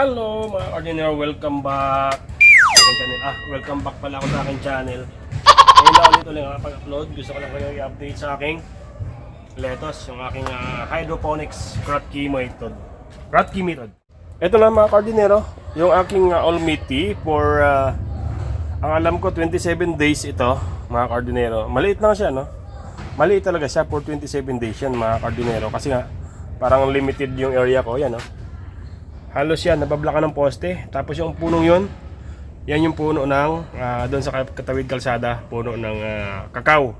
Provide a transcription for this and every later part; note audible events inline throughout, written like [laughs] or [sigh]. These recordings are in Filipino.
Hello mga ordinary, welcome back sa channel. Ah, welcome back pala ako sa aking channel. Ngayon na ulit ulit nakapag-upload. Gusto ko lang kayo i-update sa aking lettuce, yung aking ah, hydroponics Kratky method. Kratky method. Ito na mga kardinero, yung aking uh, almiti for ah, ang alam ko 27 days ito, mga kardinero. Maliit lang siya, no? Maliit talaga siya for 27 days yan, mga kardinero. Kasi nga, parang limited yung area ko, yan, no? Halos yan, nabablakan ng poste. Tapos yung punong yun, yan yung puno ng, ah, doon sa katawid kalsada, puno ng ah, kakao.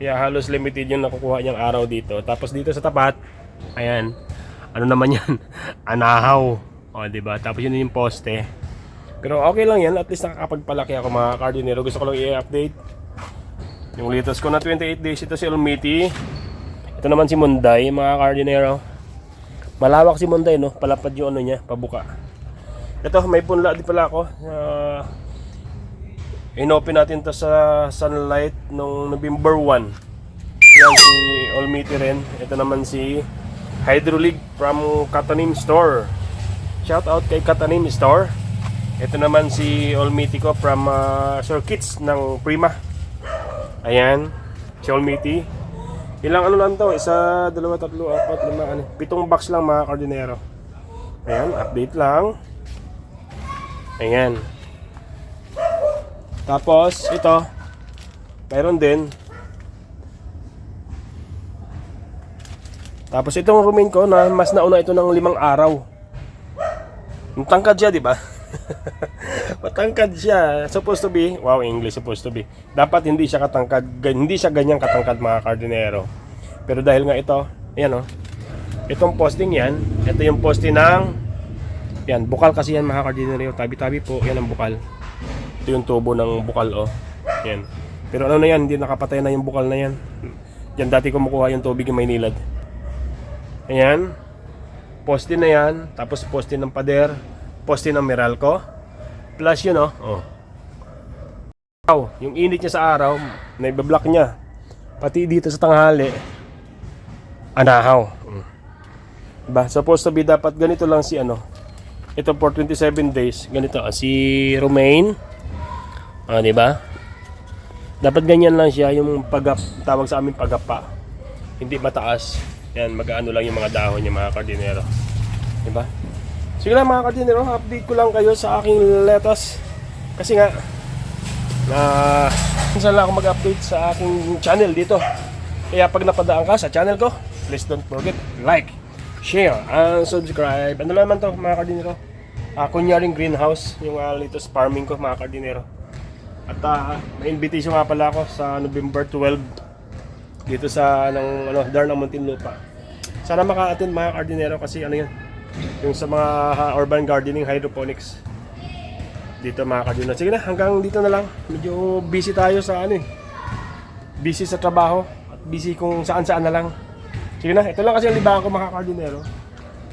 Kaya halos limited yung nakukuha niyang araw dito. Tapos dito sa tapat, ayan, ano naman [laughs] yan? Anahaw. O, di ba? Tapos yun yung poste. Pero okay lang yan, at least nakakapagpalaki ako mga cardinero. Gusto ko lang i-update. Yung latest ko na 28 days, ito si Almiti. Ito naman si Munday, mga cardinero. Malawak si Munday, no? Palapad yung ano niya, pabuka. Ito, may punla din pala ako. Uh, inopen natin to sa sunlight nung November 1. Yan si Almiti rin. Ito naman si Hydrolig from Katanim Store. Shout out kay Katanim Store. Ito naman si Almiti ko from uh, Circuits ng Prima. Ayan, si Almiti. Ilang ano lang to? Isa, dalawa, tatlo, apat, lima, ano. Pitong box lang mga kardinero. Ayan, update lang. Ayan. Tapos, ito. Mayroon din. Tapos itong romaine ko na mas nauna ito ng limang araw. Ang tangkad di ba? [laughs] [laughs] Matangkad siya. Supposed to be, wow, English supposed to be. Dapat hindi siya katangkad, hindi siya ganyang katangkad mga kardinero. Pero dahil nga ito, ayan oh. Itong posting yan, ito yung posting ng yan, bukal kasi yan mga kardinero. Tabi-tabi po, yan ang bukal. Ito yung tubo ng bukal oh. Yan. Pero ano na yan, hindi nakapatay na yung bukal na yan. Yan dati kumukuha yung tubig yung Maynilad. Ayan. Poste na yan. Tapos poste ng pader. Poste ng Meralco. Plus yun oh. oh. Yung init niya sa araw, naibablock niya. Pati dito sa tanghali, anahaw. Mm. Diba? Supposed to be dapat ganito lang si ano. Ito for 27 days. Ganito. ah, Si Romaine. Ah, di ba? Dapat ganyan lang siya yung pagap, tawag sa amin pagapa. Hindi mataas. Yan, mag-ano lang yung mga dahon niya mga kardinero. Di ba? Sige lang mga kardinero, update ko lang kayo sa aking lettuce. Kasi nga, na minsan lang ako mag-update sa aking channel dito. Kaya pag napadaan ka sa channel ko, please don't forget like, share, and subscribe. Ano naman to mga kardinero? Uh, kunyaring greenhouse, yung uh, latest farming ko mga kardinero. At uh, may invitation nga pala ako sa November 12 dito sa ng ano Darna Muntinlupa. Sana maka-attend mga kardinero kasi ano 'yan. Yung sa mga urban gardening hydroponics. Dito mga kardinero. Sige na, hanggang dito na lang. Medyo busy tayo sa ano eh. Busy sa trabaho at busy kung saan-saan na lang. Sige na, ito lang kasi ang libangan ko mga kardinero.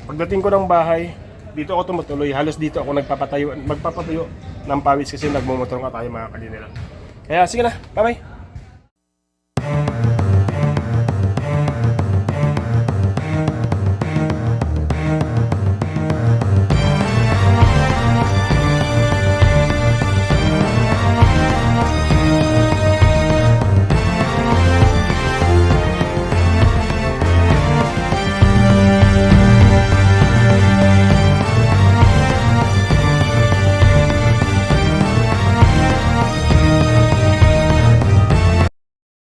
Pagdating ko ng bahay, dito ako tumutuloy. Halos dito ako nagpapatayo, magpapatayo ng pawis kasi nagmumotor nga tayo mga kardinero. Kaya sige na, bye-bye.